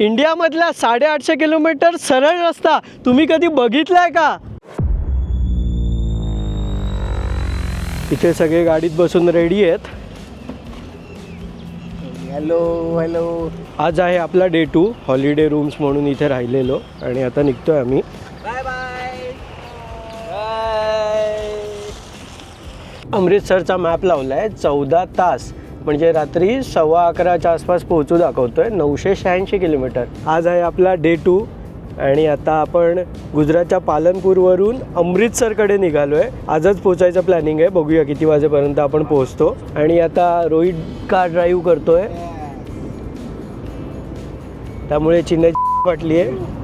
इंडियामधला साडेआठशे किलोमीटर सरळ रस्ता तुम्ही कधी बघितलाय का? इथे सगळे गाडीत बसून रेडी आहेत. हॅलो हॅलो आज आहे आपला डे टू हॉलिडे रूम्स म्हणून इथे राहिलेलो आणि आता निघतोय आम्ही. बाय बाय अमृतसरचा मॅप लावला आहे चौदा तास. म्हणजे रात्री सव्वा अकराच्या आसपास पोहोचू दाखवतोय. नऊशे शहाऐंशी किलोमीटर. आज आहे आपला डे टू आणि आता आपण गुजरातच्या पालनपूरवरून अमृतसरकडे निघालो आहे आजच पोचायचं प्लॅनिंग आहे. बघूया किती वाजेपर्यंत आपण पोहोचतो. आणि आता रोहित कार ड्राईव्ह करतोय. त्यामुळे चिन्ह वाटली आहे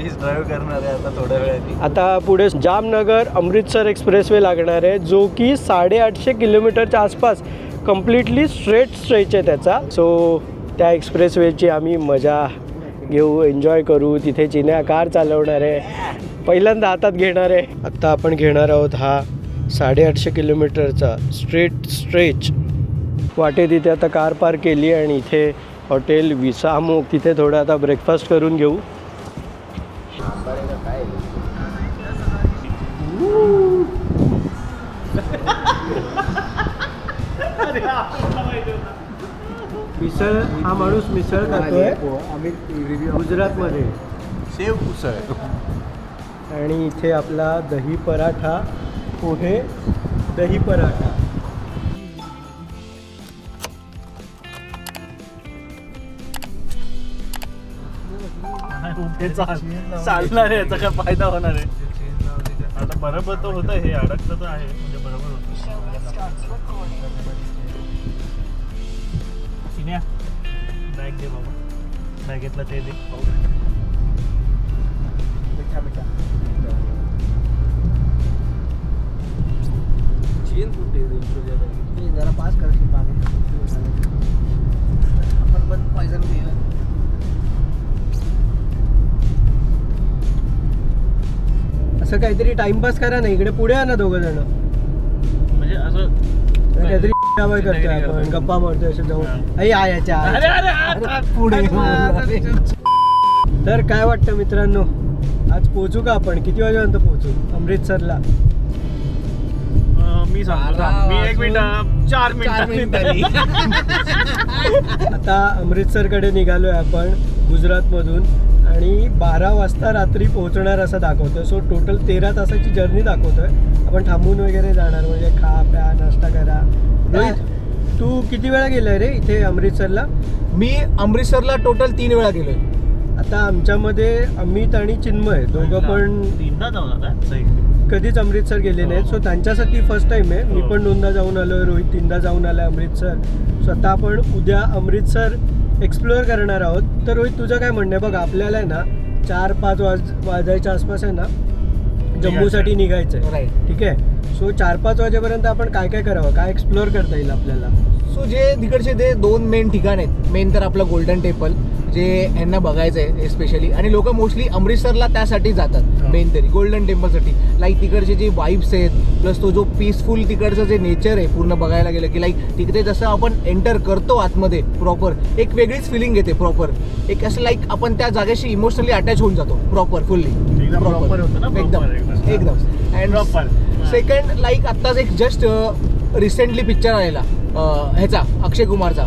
करणार आहे आता थोड्या आता पुढे जामनगर अमृतसर एक्सप्रेसवे लागणार आहे जो की साडेआठशे किलोमीटरच्या आसपास कम्प्लिटली स्ट्रेट स्ट्रेच आहे त्याचा. सो त्या एक्सप्रेसवेची आम्ही मजा घेऊ एन्जॉय करू. तिथे चिन्या कार चालवणार आहे. पहिल्यांदा हातात घेणार आहे. आत्ता आपण घेणार आहोत हा साडेआठशे किलोमीटरचा स्ट्रेट स्ट्रेच वाटेत इथे आता कार पार्क केली आणि इथे हॉटेल विसामुख तिथे थोडं आता ब्रेकफास्ट करून घेऊ. मिसळ हा माणूस मिसळ खातोय आम्ही रिव्ह्यू गुजरातमध्ये. सेव उसळ. आणि इथे आपला दही पराठा पोहे दही पराठा. हे चाल- चालणार आहे याचा काय फायदा होणार आहे? आता बरोबर तर होतं हे अडकतं तर आहे म्हणजे बरोबर होतं बॅग दे बाबा. बॅगेतलं ते दे. जरा. पास करशील मागे आपण पण पॉयझन पिऊया. असं काहीतरी टाइमपास करा ना इकडे पुढे ना दोघं जण. म्हणजे असं काहीतरी करतोय आपण. गप्पा मारतोय असं जाऊन. आई अरे. अरे पुढे. तर काय वाटतं मित्रांनो? आज पोहोचू का आपण? किती वाजेपर्यंत पोहोचू? अमृतसरला. अं, मी सांगतो थांब. मी एक मिनिट चार चार मिनिट. आता अमृतसरकडे निघालोय आपण गुजरातमधून. आणि बारा वाजता रात्री पोहोचणार असं दाखवतोय. सो टोटल तेरा तासाची जर्नी दाखवतोय. आपण थांबून वगैरे जाणार. म्हणजे खा प्या नाश्ता करा. रोहित तू किती वेळा गेलाय रे इथे अमृतसरला? मी अमृतसरला टोटल तीन वेळा गेलोय. आता आमच्यामध्ये अमित आणि चिन्मय दोघं पण तीनदा जाऊन आता सही कधीच अमृतसर गेले नाहीत. सो त्यांच्यासाठी फर्स्ट टाइम आहे. मी पण दोनदा जाऊन आलोय रोहित तीनदा जाऊन आलाय अमृतसर. स्वतः आपण उद्या अमृतसर एक्सप्लोअर करणार आहोत. तर रोहित तुझं काय म्हणणं आहे? बघ आपल्याला आहे ना चार पाच वाज वाजायच्या आसपास आहे ना जम्मूसाठी निघायचं आहे ठीक आहे? सो चार पाच वाजेपर्यंत आपण काय काय करावं? काय एक्सप्लोअर करता येईल आपल्याला? सो जे तिकडचे ते दोन मेन ठिकाण आहेत मेन तर आपलं गोल्डन टेम्पल जे यांना बघायचं आहे स्पेशली आणि लोक मोस्टली अमृतसरला त्यासाठी जातात हा. मेन तरी गोल्डन टेम्पलसाठी लाईक तिकडचे जे वाईब्स आहेत प्लस तो जो पीसफुल तिकडचं जे नेचर आहे पूर्ण बघायला गेलं की लाईक तिकडे जसं आपण एंटर करतो आतमध्ये प्रॉपर एक वेगळीच फिलिंग येते प्रॉपर एक असं लाईक आपण त्या जागेशी इमोशनली अटॅच होऊन जातो प्रॉपर फुल्ली proper. एकदम. एकदम. अँड. सेकंड लाईक आत्ताच एक जस्ट रिसेंटली पिक्चर आलेला. ह्याचा अक्षय कुमारचा.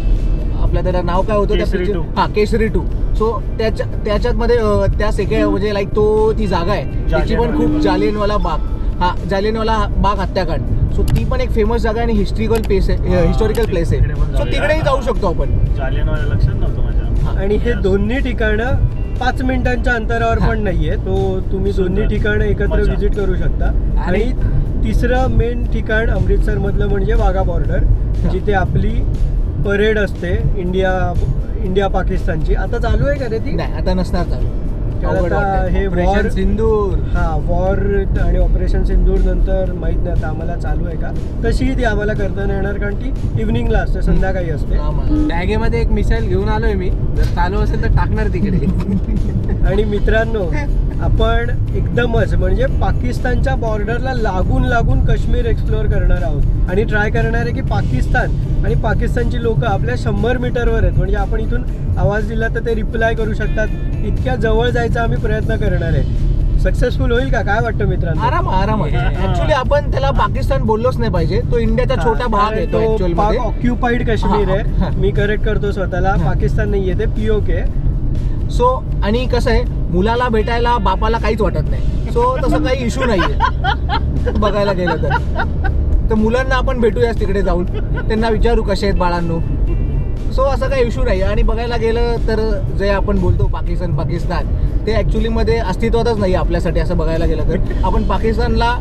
आपल्या त्याला नाव काय होतं त्या two. हा केसरी टू सो त्याच्या त्याच्यात मध्ये त्या सेकंड म्हणजे लाईक तो ती जागा आहे. त्याची पण खूप जालियनवाला बाग. हा जालियनवाला बाग हत्याकांड. सो ती पण एक फेमस जागा आहे आणि हिस्ट्रिकल प्लेस आहे हिस्टॉरिकल प्लेस आहे. सो. तिकडेही जाऊ शकतो आपण. जालियनवाला लक्षात नव्हतं माझ्या. आणि हे दोन्ही ठिकाणं पाच मिनिटांच्या अंतरावर. पण नाहीये. तो तुम्ही दोन्ही. ठिकाणं एकत्र. व्हिजिट करू शकता. आणि- तिसरं मेन ठिकाण अमृतसर मधलं म्हणजे वाघा बॉर्डर जिथे आपली परेड असते इंडिया इंडिया पाकिस्तानची. आता चालू आहे का रे ती? नाही आता नसणार चालू. आता. हे war- सिंदूर. हा वॉर आणि ऑपरेशन सिंदूर नंतर माहीत नाही आता आम्हाला चालू आहे का. तशी ती आम्हाला करता नाही येणार कारण ती इव्हनिंगला असते संध्याकाळी असते. बॅगेमध्ये एक मिसाईल घेऊन आलोय मी. जर चालू असेल तर टाकणार तिकडे. आणि मित्रांनो आपण एकदमच म्हणजे पाकिस्तानच्या बॉर्डरला लागून लागून काश्मीर एक्सप्लोअर करणार आहोत. आणि ट्राय करणार आहे की पाकिस्तान आणि पाकिस्तानची लोक आपल्या शंभर मीटरवर आहेत. म्हणजे आपण इथून आवाज दिला तर ते रिप्लाय करू शकतात. इतक्या जवळ जायचा आम्ही प्रयत्न करणार आहे. सक्सेसफुल होईल का? काय वाटतं मित्रांनो? आराम आराम. ऍक्च्युली आपण त्याला पाकिस्तान बोललोच नाही पाहिजे. तो इंडियाचा छोटा भाग आहे तो ऑक्युपाईड काश्मीर. आहे. मी करेक्ट करतो स्वतःला. पाकिस्तान नाहीये ते पीओके सो आणि कसं आहे मुलाला भेटायला बापाला काहीच वाटत नाही. सो तसं काही इश्यू नाहीये. बघायला गेलं तर. तर मुलांना आपण भेटूयाच तिकडे जाऊन. त्यांना विचारू कसे आहेत बाळांनो. सो असं काही इश्यू नाही आणि बघायला गेलं तर जे आपण बोलतो पाकिस्तान पाकिस्तान ते ऍक्च्युली मध्ये अस्तित्वातच नाही आपल्यासाठी असं बघायला गेलं तर. आपण पाकिस्तानला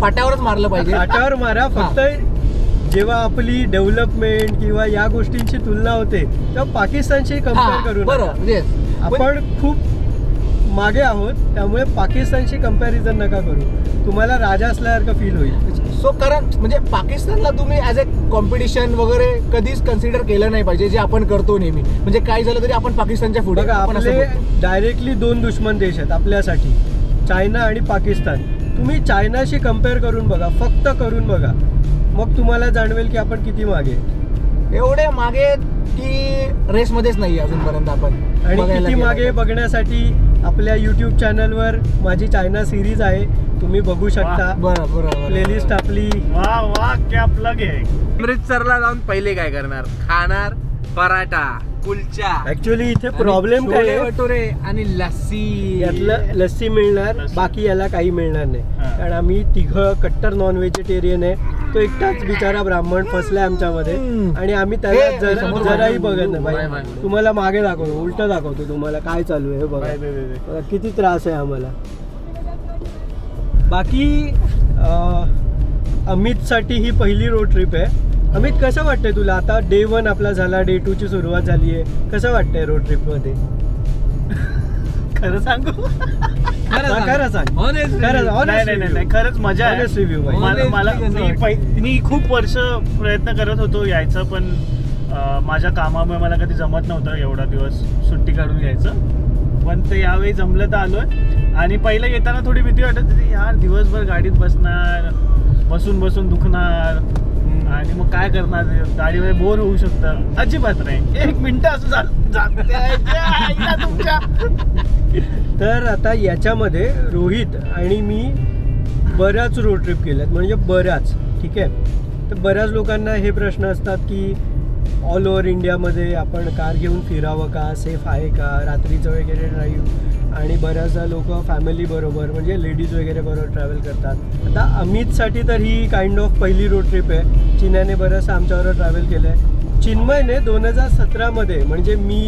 फाट्यावरच मारलं पाहिजे. काटावर मारा. फक्त जेव्हा आपली डेव्हलपमेंट किंवा या गोष्टींची तुलना होते तेव्हा पाकिस्तानशी कंपेअर करू. बरं. येस आपण खूप मागे आहोत त्यामुळे पाकिस्तानशी कंपॅरिझन नका करू. तुम्हाला राजा असल्यासारखं फील होईल. सो कारण म्हणजे पाकिस्तानला तुम्ही ॲज अ कॉम्पिटिशन वगैरे कधीच कन्सिडर केलं नाही पाहिजे जे आपण करतो नेहमी. म्हणजे काय झालं तरी आपण पाकिस्तानच्या पुढे आपले. डायरेक्टली दोन दुश्मन देश आहेत आपल्यासाठी चायना आणि पाकिस्तान. तुम्ही चायनाशी कंपेअर करून बघा फक्त करून बघा. मग तुम्हाला जाणवेल की आपण किती मागे. एवढे मागे की रेसमध्येच नाही अजूनपर्यंत आपण आणि बघायला किती गेलं मागे तर. बघण्यासाठी आपल्या युट्यूब चॅनलवर माझी चायना सिरीज आहे. तुम्ही बघू शकता. बरं बरं बरं प्लेलिस्ट आपली. वा वा क्या प्लग आहे. अमृतसरला जाऊन पहिले काय करणार? खाणार पराठा कुलचा ऍक्च्युली इथे प्रॉब्लेम काय? आहे भटुरे आणि लस्सी. यातलं लस्सी मिळणार. बाकी याला काही मिळणार नाही. हा. कारण आम्ही तिघं कट्टर नॉन व्हेजिटेरियन आहे. तो एकटाच बिचारा ब्राह्मण फसलाय आमच्यामध्ये. आणि आम्ही त्याला जरा जराही बघत नाही. बाई. तुम्हाला मागे दाखवतो उलट दाखवतो तुम्हाला काय चालू आहे हे बघा. किती त्रास आहे आम्हाला. बाकी अं, अमितसाठी ही पहिली रोड ट्रिप आहे. अमित कसं वाटतंय तुला आता डे वन आपला झाला डे टू ची सुरुवात झाली आहे कसं वाटतंय रोड ट्रिपमध्ये खरं सांगू हा, खरं सांग Honest खरं review. honest नाही नाही नाही review. नाही, खरंच मजा आहे Honest review भाई. मला Honestly मला कसं मी वाटतं? पै- मी खूप वर्ष प्रयत्न करत होतो यायचं पण अं, माझ्या कामामुळे मला कधी जमत नव्हतं एवढा दिवस सुट्टी काढून यायचं पण ते यावेळी जमलं तर आलोय आणि पहिलं येताना थोडी भीती वाटत होती यार दिवसभर गाडीत बसणार बसून बसून दुखणार आणि मग काय करणार गाडीमध्ये बोर होऊ शकतं. अजिबात नाही. एक मिनिट असं तुमच्या. तर आता याच्यामध्ये रोहित आणि मी बऱ्याच रोड ट्रिप केल्यात. म्हणजे बऱ्याच. ठीक आहे? तर बऱ्याच लोकांना हे प्रश्न असतात की ऑल ओव्हर इंडियामध्ये आपण कार घेऊन फिरावं का? सेफ आहे का? रात्रीचं वगैरे ड्राईव्ह आणि बऱ्याचदा लोक फॅमिली बरोबर म्हणजे लेडीज वगैरे बरोबर ट्रॅव्हल करतात. आता अमितसाठी तर ही काइंड ऑफ पहिली रोड ट्रिप आहे. चिन्याने बरंचसं आमच्याबरोबर ट्रॅव्हल केलं आहे चिन्मयने दोन हजार सतरामध्ये म्हणजे मी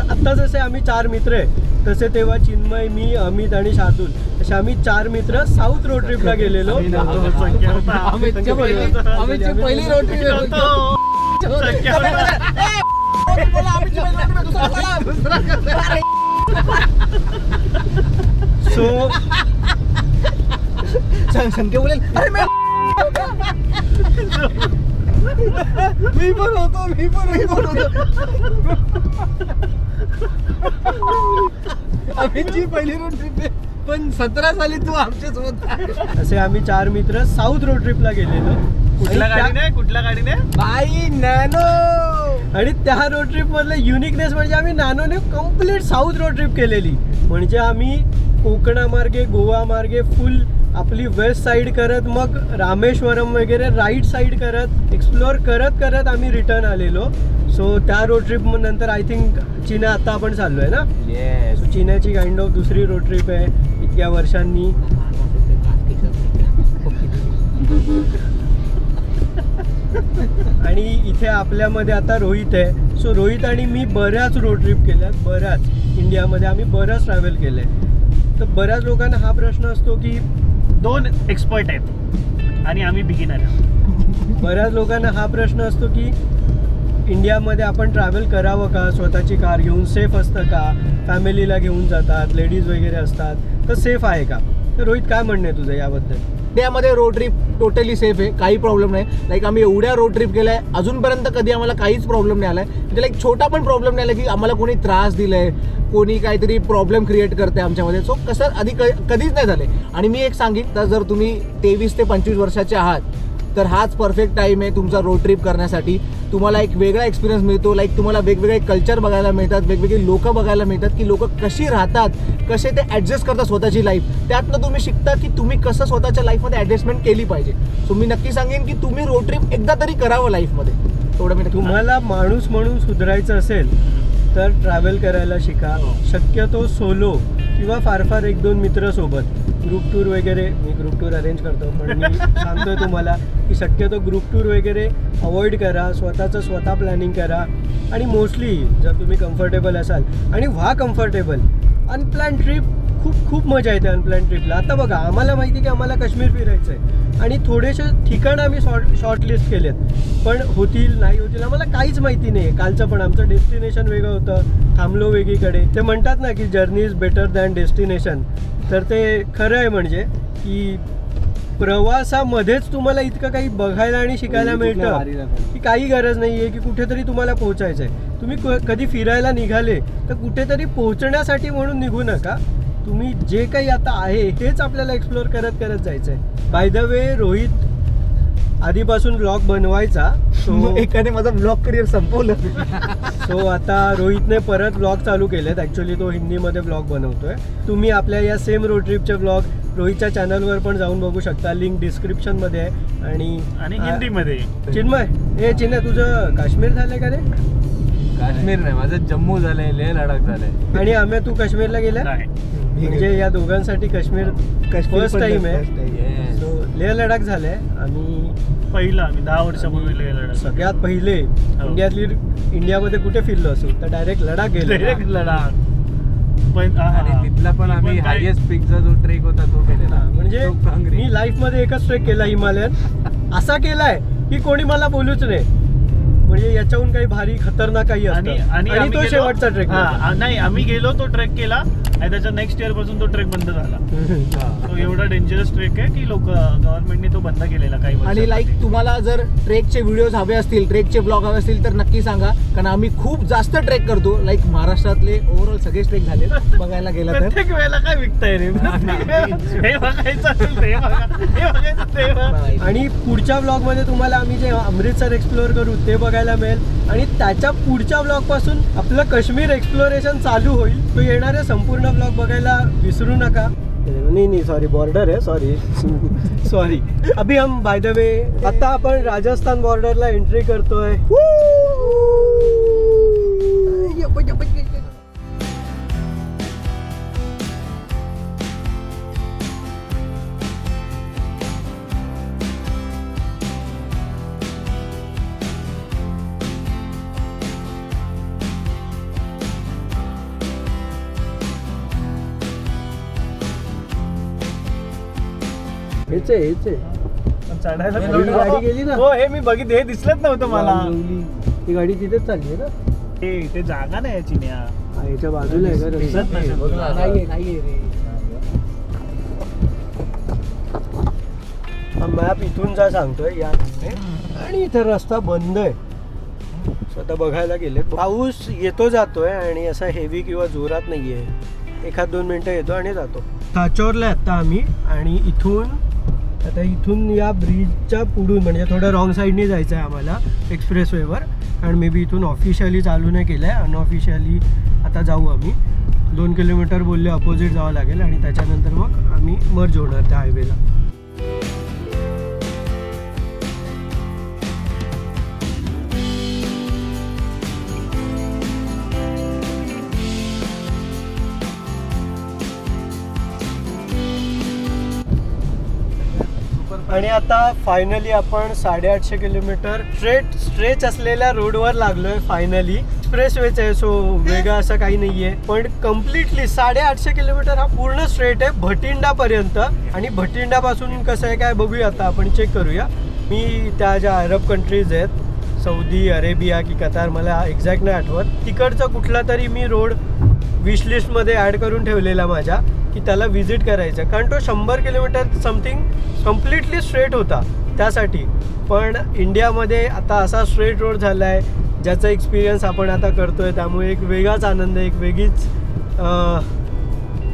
आत्ता जसे आम्ही चार मित्र आहे तसे तेव्हा चिन्मय मी अमित आणि शार्दूल असे आम्ही चार मित्र साऊथ रोड ट्रिपला गेलेलो. आम्ही नव्हतो, संख्या होता. अमितची पहिली- अमितची पहिली बोलेल अरे मैं- मी पण होतो मी पण मी पण होतो आमची पहिली रोड ट्रिप आहे पण सतरा साली तू आमच्यासोबत असे आम्ही चार मित्र साऊथ रोड ट्रिपला गेलेलो. कुठल्या गाडीने? कुठल्या गाडीने? बाई नॅनो! आणि त्या रोड ट्रिप मधलं युनिकनेस म्हणजे आम्ही नानोने कंप्लीट साऊथ रोड ट्रिप केलेली. म्हणजे आम्ही कोकणामार्गे गोवा मार्गे फुल आपली वेस्ट साईड करत मग रामेश्वरम वगैरे राईट साईड करत एक्सप्लोअर करत करत आम्ही रिटर्न आलेलो. सो त्या रोड ट्रिप नंतर आय थिंक चिना आता आपण चाललोय ना? येस सो चिन्याची काइंड ऑफ दुसरी रोड ट्रिप आहे इतक्या वर्षांनी. आणि इथे आपल्यामध्ये आता रोहित आहे. सो रोहित आणि मी बऱ्याच रोड ट्रिप केल्यात बऱ्याच. इंडियामध्ये आम्ही बऱ्याच ट्रॅव्हल केलं आहे तर बऱ्याच लोकांना हा प्रश्न असतो की दोन एक्सपर्ट आहेत. आणि आम्ही बिगिनर बऱ्याच लोकांना हा प्रश्न असतो की इंडियामध्ये आपण ट्रॅव्हल करावं का? स्वतःची कार घेऊन सेफ असतं का? फॅमिलीला घेऊन जातात लेडीज वगैरे असतात. तर सेफ आहे का? तर रोहित काय म्हणणं आहे तुझं याबद्दल? त्यामध्ये रोड ट्रिप टोटली सेफ आहे. काही प्रॉब्लेम नाही. लाईक आम्ही एवढ्या रोड ट्रिप केल्या अजूनपर्यंत कधी आम्हाला काहीच प्रॉब्लेम नाही आला आहे म्हणजे लाईक छोटा पण प्रॉब्लेम नाही आला की आम्हाला कोणी त्रास दिलाय. कोणी काहीतरी प्रॉब्लेम क्रिएट करते आमच्यामध्ये. सो कसं आधी क- कधीच नाही झाले. आणि मी एक सांगेन तर जर तुम्ही तेवीस ते पंचवीस वर्षाचे आहात तर हाच परफेक्ट टाईम आहे तुमचा रोड ट्रिप करण्यासाठी. तुम्हाला एक वेगळा एक्सपिरियन्स मिळतो लाईक तुम्हाला वेगवेगळे कल्चर बघायला मिळतात वेगवेगळे लोक बघायला मिळतात की लोक कशी राहतात कसे ते ॲडजस्ट करतात स्वतःची लाईफ त्यातनं तुम्ही शिकता की तुम्ही कसं स्वतःच्या लाईफमध्ये ॲडजस्टमेंट केली पाहिजे. सो मी नक्की सांगेन की तुम्ही रोड ट्रिप एकदा तरी करावं लाईफमध्ये तेवढं मी तुम्हाला माणूस म्हणून सुधारायचं असेल तर ट्रॅव्हल करायला शिका. शक्यतो सोलो किंवा फार फार एक दोन मित्र सोबत. ग्रुप टूर वगैरे मी ग्रुप टूर अरेंज करतो पण मी सांगतोय तुम्हाला की शक्यतो ग्रुप टूर वगैरे अवॉइड करा स्वतःचं स्वतः प्लॅनिंग करा. आणि मोस्टली जर तुम्ही कम्फर्टेबल असाल आणि व्हा कम्फर्टेबल अनप्लॅन ट्रिप खूप खूप मजा येते अनप्लॅन ट्रिपला आता बघा आम्हाला माहिती आहे की आम्हाला काश्मीर फिरायचं आहे आणि थोडेसे ठिकाणं आम्ही शॉर्ट शॉर्ट लिस्ट केलेत. पण होतील नाही होतील आम्हाला काहीच माहिती नाही आहे कालचं पण आमचं डेस्टिनेशन वेगळं होतं. थांबलो वेगळीकडे. ते म्हणतात ना की journey is better than destination तर ते खरं आहे म्हणजे की प्रवासामध्येच तुम्हाला इतकं काही बघायला आणि शिकायला मिळतं की काही गरज नाही आहे की कुठेतरी तुम्हाला पोहोचायचं आहे तुम्ही क- कधी फिरायला निघाले तर कुठेतरी पोहोचण्यासाठी म्हणून निघू नका. तुम्ही जे काही आता आहे हेच आपल्याला एक्सप्लोअर करत करत जायचं आहे बाय द वे रोहित आधीपासून ब्लॉग बनवायचा सो एकाने माझं ब्लॉग करिअर संपवलं. सो आता रोहितने परत ब्लॉग चालू केलेत. ॲक्च्युली तो हिंदीमध्ये ब्लॉग बनवतोय. तुम्ही आपल्या या सेम रोड ट्रिपचे ब्लॉग रोहितच्या चॅनलवर पण जाऊन बघू शकता. लिंक डिस्क्रिप्शनमध्ये आहे. आणि हिंदीमध्ये. चिन्मय हे चिन्मय तुझं काश्मीर झालंय का रे? काश्मीर नाही माझं जम्मू झालंय लेह लडाख झालंय. आणि आम्ही तू काश्मीरला गेला नाही. म्हणजे या दोघांसाठी काश्मीर काश्मीर फर्स्ट टाइम आहे. सो लेह लडाख झालंय. आणि पहिला आम्ही दहा वर्षापूर्वी गेलो सगळ्यात पहिले इंडियातली इंडियामध्ये कुठे फिरलो असो तर डायरेक्ट लडाख गेलो. लडाख. पण हा, आणि हा. तिथला पण आम्ही काय- हायएस्ट पिकचा जो ट्रेक होता तो केलेला म्हणजे. मी लाईफमध्ये एकच ट्रेक केला हिमालयन असा केलाय की कोणी मला बोलूच नाही म्हणजे याच्याहून काही भारी खतरनाक काही आणि तो शेवटचा ट्रेक हा, नाही आम्ही गेलो तो ट्रेक केला. आणि त्याच्या नेक्स्ट इयरपासून तो ट्रेक बंद झाला. तो एवढा डेंजरस ट्रेक आहे की लोक गव्हर्नमेंटने तो बंद केलेला काही आणि. लाईक तुम्हाला जर ट्रेकचे व्हिडिओज हवे असतील ट्रेकचे ब्लॉग हवे असतील तर नक्की सांगा. कारण आम्ही खूप जास्त ट्रेक करतो. लाईक महाराष्ट्रातले ओव्हरऑल सगळेच ट्रेक झाले बघायला गेला तर. प्रत्येक वेळेला काय विकताय रे? हे बघायचं असेल ते बघा. हे बघायचं ते बघा. आणि पुढच्या ब्लॉगमध्ये तुम्हाला आम्ही जे अमृतसर एक्सप्लोअर करू ते बघायला मिळेल. आणि त्याच्या पुढच्या ब्लॉगपासून आपलं काश्मीर एक्सप्लोरेशन चालू होईल. तो येणारे संपूर्ण ब्लॉग बघायला विसरू नका. नहीं नहीं सॉरी बॉर्डर है सॉरी सॉरी अभी हम बाय द वे आता आपण राजस्थान बॉर्डरला एंट्री करतोय. हेच आहे हेच आहे पण चढायला हे गाडी गेली ना? हो हे मी बघित हे दिसलंच नव्हतं मला. ही गाडी तिथेच चालली आहे ना? ते ते जागा नाही याची न्या. हा, याच्या बाजूला आहे का रस्ता? दिसत. नाहीये नाहीये रे हा मॅप इथून जा सांगतोय या. आणि इथे रस्ता बंद आहे. स्वतः बघायला गेले. पाऊस येतो जातोय आणि असा हेवी किंवा जोरात नाहीये. एखाद दोन मिनिटं येतो आणि जातो. ताचोरला आता आम्ही आणि इथून आता इथून या ब्रिजच्या पुढून म्हणजे थोडं रॉंग साईडने जायचं आहे आम्हाला एक्सप्रेसवेवर आणि मे बी इथून ऑफिशियली चालू नाही केलं आहे अनऑफिशियली आता जाऊ आम्ही. दोन किलोमीटर बोलले अपोजिट जावं लागेल आणि त्याच्यानंतर मग आम्ही मर्ज होणार त्या हायवेला आणि आता फायनली आपण साडेआठशे किलोमीटर स्ट्रेट स्ट्रेच असलेल्या रोडवर लागलोय फायनली एक्सप्रेस वेच आहे सो वेगळं असं काही नाहीये. पण कम्प्लिटली साडेआठशे किलोमीटर हा पूर्ण स्ट्रेट आहे भटिंडा पर्यंत आणि भटिंडा पासून कसं आहे काय बघूया आता आपण चेक करूया. मी त्या ज्या अरब कंट्रीज आहेत सौदी अरेबिया की कतार मला एक्झॅक्ट नाही आठवत. तिकडचा कुठला तरी मी रोड विश लिस्टमध्ये ॲड करून ठेवलेला माझ्या. की त्याला व्हिजिट करायचं. कारण तो शंभर किलोमीटर समथिंग कम्प्लिटली स्ट्रेट होता त्यासाठी. पण इंडियामध्ये आता असा स्ट्रेट रोड झाला आहे ज्याचा एक्सपिरियन्स आपण आता करतोय त्यामुळे एक वेगळाच आनंद आहे एक वेगळीच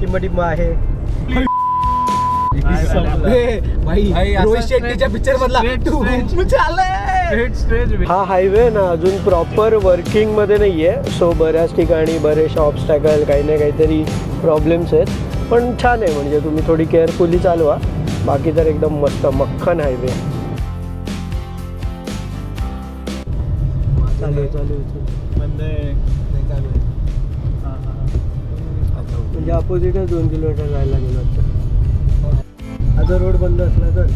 टिंब टिंब आहे. हा हायवे ना अजून प्रॉपर वर्किंगमध्ये नाही आहे सो बऱ्याच ठिकाणी बरेचसे ऑब्स्टॅकल काही ना काहीतरी प्रॉब्लेम्स आहेत. पण छान आहे म्हणजे तुम्ही थोडी केअरफुली चालवा. बाकी तर एकदम मस्त मक्खन हायवे चालू. बंद. हा, हा, हा. म्हणजे अपोजिटच दोन किलोमीटर जायला लागेल वाटतं. आता रोड बंद असला तर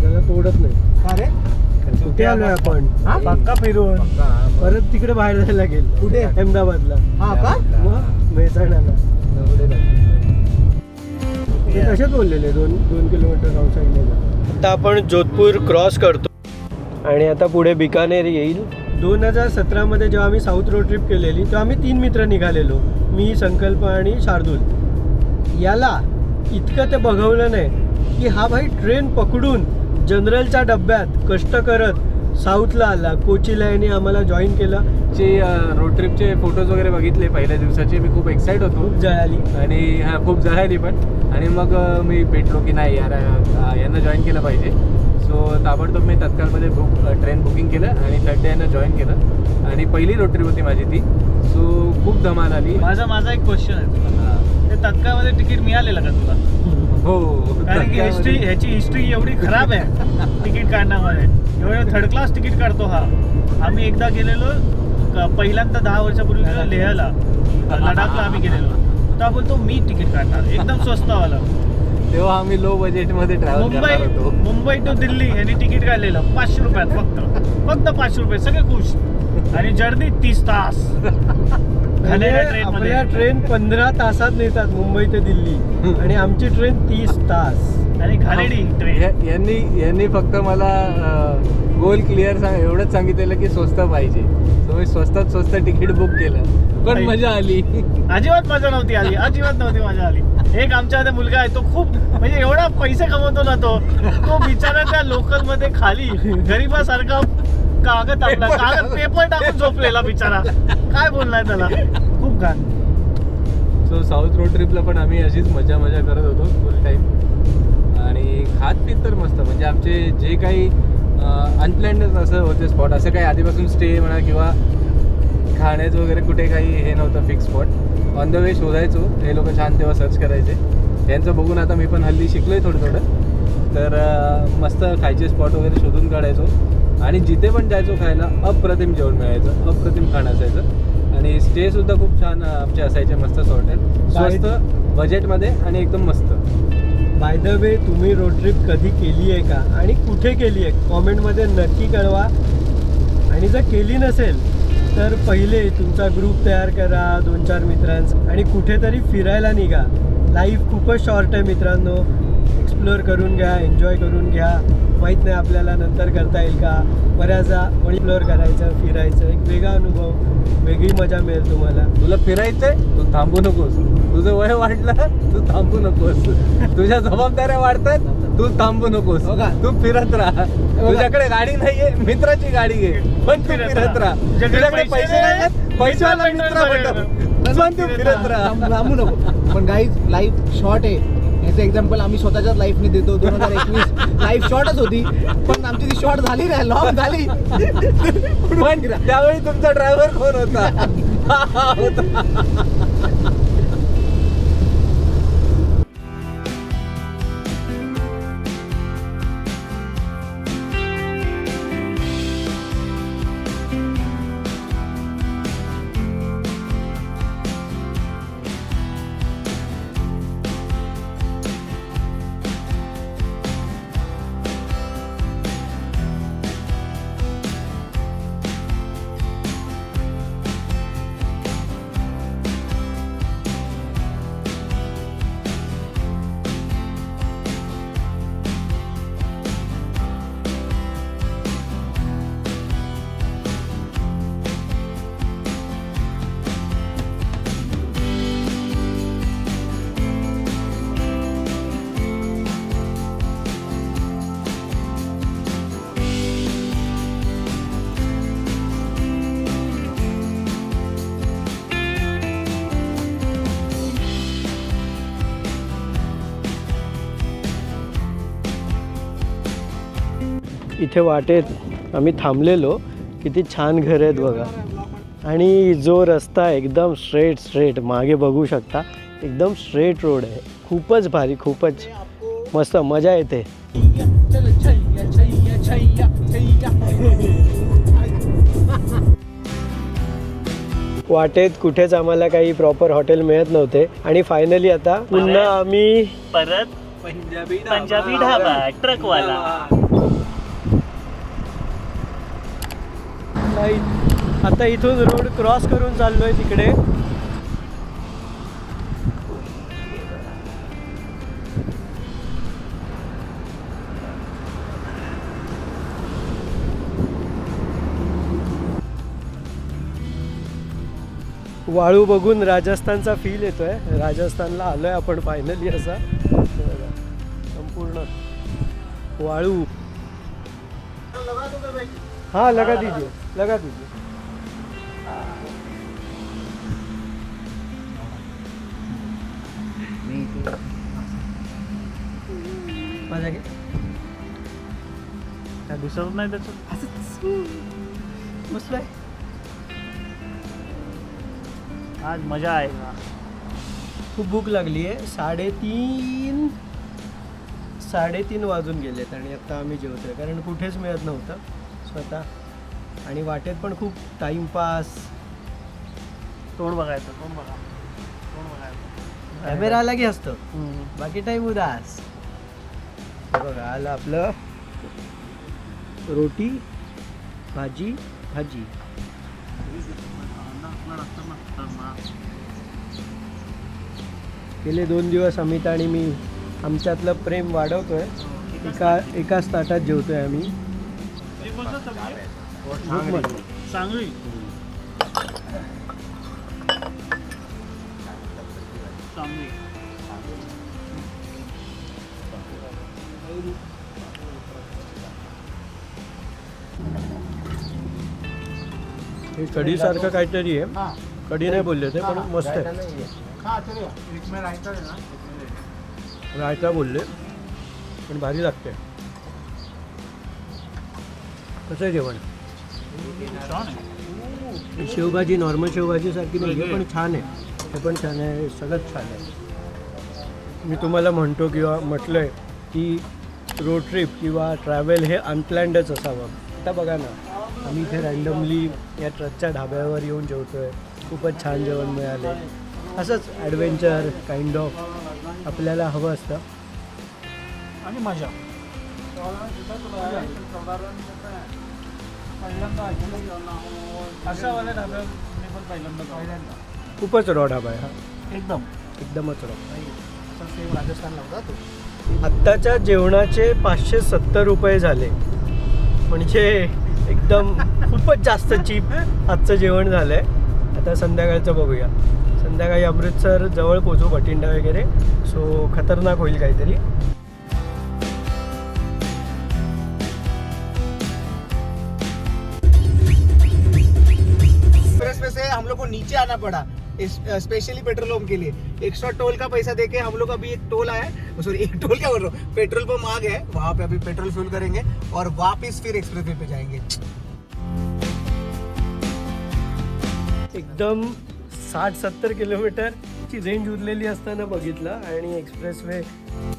त्याला तोडत नाही. का रे? कुठे आलोय आपण? हा? पक्का फिरून. परत तिकडे बाहेर जायला लागेल. कुठे? अहमदाबादला. हा का? मग मेहसाणाला. ते तसेच बोललेले? दोन दोन किलोमीटर आउटसाईडने आता आपण जोधपूर क्रॉस करतो. आणि आता पुढे बिकानेर येईल. दोन हजार सतरामध्ये जेव्हा आम्ही साऊथ रोड ट्रिप केलेली तेव्हा आम्ही तीन मित्र निघालेलो. मी संकल्प आणि शार्दूल. याला इतकं ते बघवलं नाही की हा भाई ट्रेन पकडून जनरलच्या डब्यात कष्ट करत साऊथला आला कोचीला याने आम्हाला जॉईन केलं. चे रोड ट्रिपचे फोटोज वगैरे बघितले पहिल्या दिवसाचे. मी खूप एक्साइट होतो. खूप जळाली. आणि हा खूप जळाली पण. आणि मग मी भेटलो की नाही यार यांना जॉईन केलं पाहिजे. सो ताबडतोब मी तत्कालमध्ये बुक ट्रेन बुकिंग केलं आणि थर्ड डे यांना जॉईन केलं. आणि पहिली रोड ट्रिप होती माझी ती. सो खूप धमाल आली. माझा माझा एक क्वेश्चन आहे तुला. ते तत्काळमध्ये तिकीट मिळालेलं का तुला? हो. कारण की हिस्ट्री ह्याची हिस्ट्री एवढी खराब आहे. तिकीट काढण्यामध्ये. एवढं थर्ड क्लास तिकीट काढतो हा. आम्ही एकदा गेलेलो पहिल्यांदा दहा वर्षापूर्वी लेहला. लडाखला आम्ही गेलेलो. तेव्हा बोलतो मी तिकीट काढणार. एकदम स्वस्तवालं तेव्हा आम्ही लो बजेटमध्ये ट्रॅव्हल मुंबई मुंबई टू दिल्ली यांनी तिकीट काढलेलं. पाचशे रुपयात फक्त. फक्त पाचशे रुपये. सगळे खुश. आणि जर्नी तीस तास. म्हणजे आपल्या ट्रेन पंधरा तासात नेतात मुंबई ते दिल्ली. आणि आमची ट्रेन तीस तास. ट्रेन या- यांनी यांनी फक्त मला गोल क्लिअर सांग एवढंच सांगितलेलं की स्वस्त पाहिजे. सो मी स्वस्तात स्वस्त तिकीट बुक केलं. पण नाही. मजा आली. अजिबात मजा नव्हती आली. अजिबात नव्हती मजा आली. एक आमच्या इथे मुलगा आहे तो खूप म्हणजे एवढा पैसे कमवतो ना तो तो बिचारा त्या लोकलमध्ये खाली गरीबासारखा कागद टाकला कागद पेपर टाकून झोपलेला बिचारा. काय बोलणार त्याला? खूप घाण. सो साऊथ रोड ट्रिपला पण आम्ही अशीच मजा मजा करत होतो फुल टाईम आणि खात पित तर मस्त म्हणजे आमचे जे काही अनप्लॅन्ड असं होते स्पॉट असं काही आधीपासून स्टे म्हणा किंवा खाण्याचं वगैरे कुठे काही हे नव्हतं fix spot on the way शोधायचो हे लोक छान तेव्हा सर्च करायचे. यांचं बघून आता मी पण हल्ली शिकलोय थोडं थोडं. तर मस्त खायचे स्पॉट वगैरे शोधून काढायचो. आणि जिथे पण जायचो खायला अप्रतिम जेवण मिळायचं अप्रतिम खाणं असायचं. आणि स्टे सुद्धा खूप छान आमचे असायचे मस्त हॉटेल स्वस्त बजेटमध्ये आणि एकदम मस्त. बाय द वे तुम्ही रोड ट्रिप कधी केली आहे का? आणि कुठे केली आहे? कॉमेंटमध्ये नक्की कळवा. आणि जर केली नसेल तर पहिले तुमचा ग्रुप तयार करा दोन चार मित्रांचा आणि कुठेतरी फिरायला निघा. लाईफ खूपच शॉर्ट आहे मित्रांनो. एक्सप्लोअर करून घ्या एन्जॉय करून घ्या. माहीत नाही आपल्याला नंतर करता येईल का? बऱ्याचदा एक्सप्लोअर करायचं फिरायचं एक वेगळा अनुभव वेगळी मजा मिळेल तुम्हाला. तुला फिरायचंय? तू थांबू नकोस. तुझं वय वाढलं तू थांबू नकोस. तुझ्या जबाबदाऱ्या वाढतात तू थांबू नकोस? तू फिरत राहा. तुझ्याकडे गाडी नाहीये मित्राची गाडी घे पण तू फिरत राहा. तुझ्याकडे पैसे पैसे नाही, मित्र. पण तू फिरत राहा. लांबू नको. पण गाईज लाईफ शॉर्ट आहे. याचं एक्झाम्पल आम्ही स्वतःच्याच लाईफने देतो. दोन हजार एकवीस लाईफ शॉर्टच होती. पण आमची ती शॉर्ट झाली नाही लॉंग झाली. पण त्यावेळी तुमचा ड्रायव्हर कोण होता? इथे वाटेत आम्ही थांबलेलो. किती छान घर आहेत बघा. आणि जो रस्ता एकदम स्ट्रेट स्ट्रेट मागे बघू शकता एकदम स्ट्रेट रोड आहे. खूपच भारी खूपच मस्त मजा येते. वाटेत कुठेच आम्हाला काही प्रॉपर हॉटेल मिळत नव्हते. आणि फायनली आता पुन्हा आम्ही परत पंजाबी पंजाबी ढाबा ट्रकवाला. आता इथून रोड क्रॉस करून चाललोय तिकडे. वाळू बघून राजस्थानचा फील येतोय. राजस्थानला आलोय आपण फायनली असा. संपूर्ण. वाळू. हा लगा दीजिए. लगा दीजिए। माझा घे. काय दिसत नाही त्याचं बसलोय आज मजा आहे खूप भूक लागली आहे साडेतीन साडेतीन वाजून गेलेत आणि आता आम्ही जेवतोय. कारण कुठेच मिळत नव्हतं. स्वतः आणि वाटेत पण खूप टाइमपास तोंड बघायचं तोंड बघा. तोंड बघायचं. कॅमेरा आला की असतं. बाकी टाइम उदास. हे बघा आलं आपलं. रोटी भाजी भाजी. गेले दोन दिवस अमित आणि मी. आमच्यातलं प्रेम वाढवतोय. एका एकाच ताटात जेवतोय आम्ही. चांगली हे कढीसारखं काहीतरी आहे. कढी नाही बोलले ते पण मस्त आहे. रायता बोलले पण भारी लागते. कसं आहे जेवण? छान आहे. शेवभाजी नॉर्मल शेवभाजी सारखी नाही पण छान आहे. हे पण छान आहे सगळंच छान आहे. मी तुम्हाला म्हणतो किंवा म्हटलं आहे की रोड ट्रिप किंवा ट्रॅव्हल हे अनप्लॅन्डच असावं. आता बघा ना आम्ही इथे रँडमली या ट्रकच्या ढाब्यावर येऊन जेवतो आहे खूपच छान जेवण मिळाले असंच ॲडव्हेंचर काइंड ऑफ आपल्याला हवं असतं. आणि मजा. अशा वाल्या ढाब्या मी पण पहिल्यांदा पहिल्यांदा खूपच रॉ ढाबा आहे हा एकदम. एकदमच रॉ असा सेम राजस्थानला होता तो. आत्ताच्या जेवणाचे पाचशे सत्तर रुपये झाले. म्हणजे एकदम खूपच जास्त चीप आजचं जेवण झालं आहे आता संध्याकाळचं बघूया. संध्याकाळी अमृतसर जवळ पोचू भटिंडा वगैरे. सो खतरनाक होईल काहीतरी. आना पड़ा। स्पेशली पेट्रोल पंप के लिए। एक्स्ट्रा टोल का पैसा देके हम लोग अभी एक टोल आया सॉरी एक टोल क्या बोल रहा हूँ? पेट्रोल पंप आ गया है। वहाँ पे अभी पेट्रोल फ्यूल करेंगे और वापस फिर एक्सप्रेस वे पे जाएंगे। एकदम साठ सत्तर किलोमीटरची रेंज उरलेली असताना बघितलं आणि एक्सप्रेस वे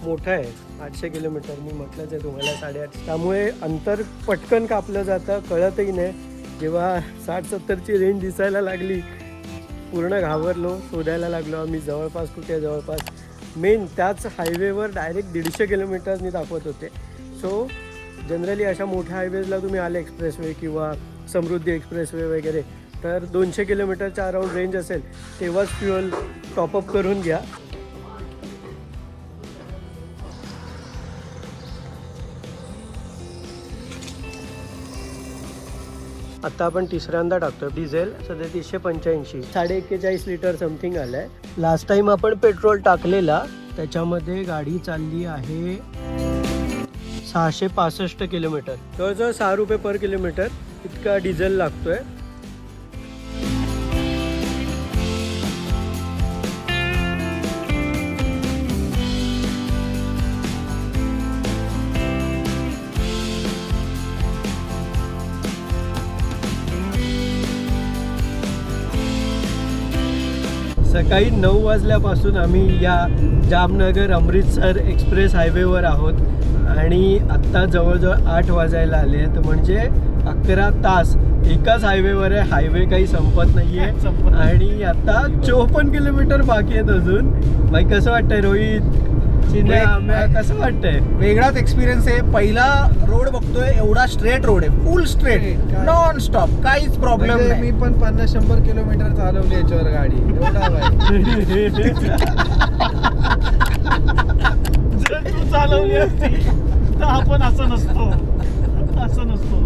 मोठा आहे आठशे किलोमीटर. मी म्हटलंच आहे तुम्हाला साडेआठ त्यामुळे अंतर पटकन कापलं जातं कळतही नाही. जेव्हा साठ सत्तरची रेंज दिसायला लागली पूर्ण घाबरलो शोधायला लागलो आम्ही जवळपास कुठे जवळपास. मेन त्याच हायवेवर डायरेक्ट दीडशे किलोमीटर्सनी दाखवत होते. सो जनरली अशा मोठ्या हायवेजला तुम्ही आले एक्सप्रेसवे किंवा समृद्धी एक्सप्रेसवे वगैरे तर दोनशे किलोमीटरच्या अराउंड रेंज असेल तेव्हाच फ्युअल टॉपअप करून घ्या. आता आपण तिसऱ्यांदा टाकतो डिझेल सध्या तीनशे पंच्याऐंशी. साडे एक्केचाळीस लिटर समथिंग आलं आहे लास्ट टाइम आपण पेट्रोल टाकलेला त्याच्यामध्ये गाडी चालली आहे सहाशे पासष्ट किलोमीटर. जवळजवळ सहा रुपये पर किलोमीटर इतका डिझेल लागतोय. सकाळी नऊ वाजल्यापासून आम्ही या जामनगर अमृतसर एक्सप्रेस हायवेवर आहोत. आणि आत्ता जवळजवळ आठ वाजायला आले आहेत. म्हणजे अकरा तास एकाच हायवेवर आहे. हायवे काही संपत नाही. आहे आणि आता चोपन्न किलोमीटर बाकी आहेत अजून. भाई कसं वाटतंय रोहित? कसं वाटतंय? वेगळाच एक्सपिरियन्स आहे. पहिला रोड बघतोय एवढा स्ट्रेट रोड आहे. Full straight? नॉन स्टॉप काहीच प्रॉब्लेम म्हणजे नाही. मी पण पन्नास शंभर किलोमीटर चालवली याच्यावर गाडी. एवढा तू चालवली असती तर आपण असं नसतो. असं नसतो.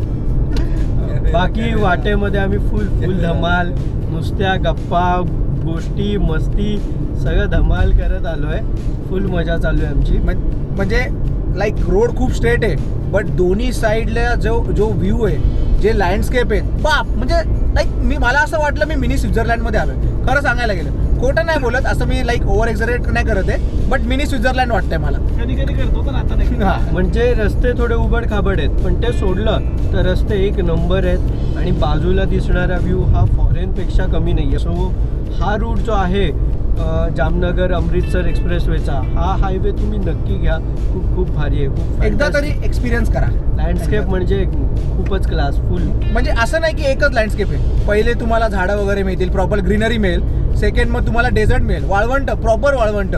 बाकी वाटेमध्ये आम्ही फुल फुल धमाल नुसत्या गप्पा गोष्टी मस्ती सगळं धमाल करत आलोय. फुल मजा चालू आहे आमची. म्हण- म्हणजे लाईक रोड खूप स्ट्रेट आहे बट दोन्ही साईडला जो जो व्ह्यू आहे जे लँडस्केप आहेत बाप म्हणजे लाईक मी मला असं वाटलं मी मिनी स्वित्झर्लंडमध्ये आलोय. खरं सांगायला गेलं खोटं नाही बोलत असं मी लाईक ओव्हर एक्झरेट नाही करत आहे बट मिनी स्वित्झर्लंड वाटतंय मला. कधी कधी करतो पण आता नाही. हा. म्हणजे रस्ते थोडे उबड खाबड आहेत पण ते सोडलं तर रस्ते एक नंबर आहेत आणि बाजूला दिसणारा व्ह्यू हा फॉरेनपेक्षा कमी नाही आहे सो हा रूट जो आहे जामनगर अमृतसर एक्सप्रेसवेचा हा हायवे तुम्ही नक्की घ्या. खूप खूप भारी आहे. खूप एकदा तरी एक्सपिरियन्स करा. लँडस्केप म्हणजे खूपच क्लास फुल म्हणजे असं नाही की एकच लँडस्केप आहे. पहिले तुम्हाला झाडं वगैरे मिळतील प्रॉपर ग्रीनरी मिळेल. सेकंड मग तुम्हाला डेझर्ट मिळेल. वाळवंट प्रॉपर वाळवंट.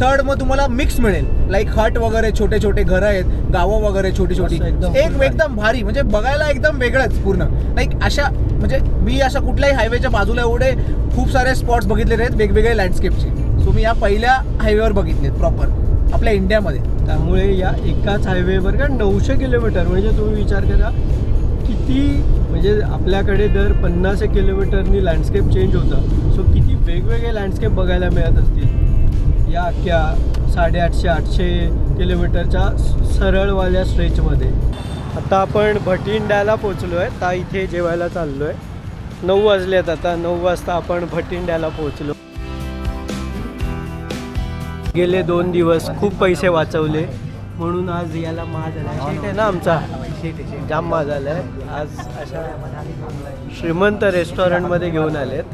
थर्ड मग तुम्हाला मिक्स मिळेल. लाईक हट वगैरे छोटे छोटे घरं आहेत गावं वगैरे छोटी छोटी एक एकदम भारी. म्हणजे बघायला एकदम वेगळंच पूर्ण. लाईक अशा म्हणजे मी अशा कुठल्याही हायवेच्या बाजूला एवढे खूप सारे स्पॉट्स बघितलेले आहेत वेगवेगळे लँडस्केपचे सो मी या पहिल्या हायवेवर बघितलेत प्रॉपर आपल्या इंडियामध्ये त्यामुळे या एकाच हायवेवर का नऊशे किलोमीटर म्हणजे तुम्ही विचार करा किती म्हणजे आपल्याकडे दर पन्नास एक किलोमीटरनी लँडस्केप चेंज होतं. सो किती वेगवेगळे लँडस्केप बघायला मिळत असतील. या अख्ख्या साडेआठशे आठशे किलोमीटरच्या सरळवाल्या स्ट्रेचमध्ये आता आपण भटिंड्याला पोचलो आहे ता इथे जेवायला चाललो आहे नऊ वाजलेत आता. नऊ वाजता आपण भटिंड्याला पोचलो गेले दोन दिवस खूप पैसे वाचवले. म्हणून आज याला झाला शेट आहे ना आमचा? जाम महाग झालाय आज अशा श्रीमंत रेस्टॉरंटमध्ये घेऊन आलेत.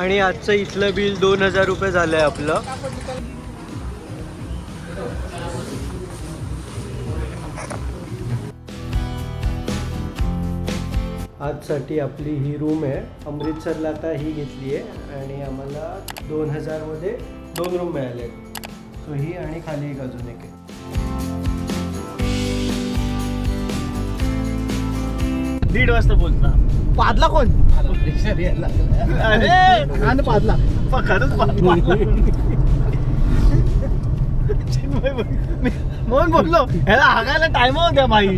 आणि आजचं इथलं बिल दोन हजार रुपये झालं आहे आपलं. आजसाठी आपली ही रूम आहे. अमृतसरला आता ही घेतली आहे आणि आम्हाला दोन हजारमध्ये दोन रूम मिळाले सो ही आणि खाली एक अजून एक आहे. दीड वाजता बोलता. पादला कोण? अरे पादला प- खरंच म्हणून बोललो ह्याला हागायला टाइम द्या बाई